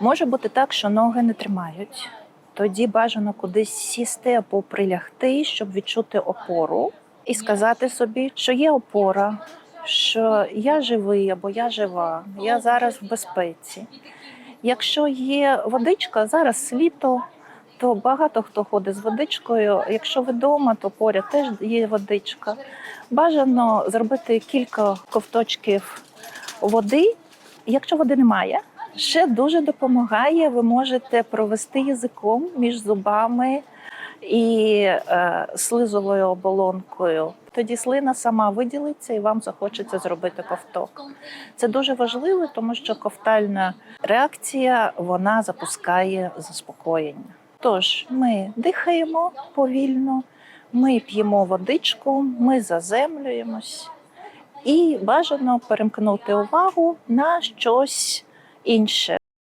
Може бути так, що ноги не тримають. Тоді бажано кудись сісти або прилягти, щоб відчути опору і сказати собі, що є опора, що я живий або я жива, я зараз в безпеці. Якщо є водичка, зараз літо, то багато хто ходить з водичкою. Якщо ви вдома, то поряд теж є водичка. Бажано зробити кілька ковточків води. Якщо води немає, ще дуже допомагає. Ви можете провести язиком між зубами і е, слизовою оболонкою. Тоді слина сама виділиться і вам захочеться зробити ковток. Це дуже важливо, тому що ковтальна реакція вона запускає заспокоєння. Тож ми дихаємо повільно, ми п'ємо водичку, ми заземлюємось і бажано перемкнути увагу на щось інше.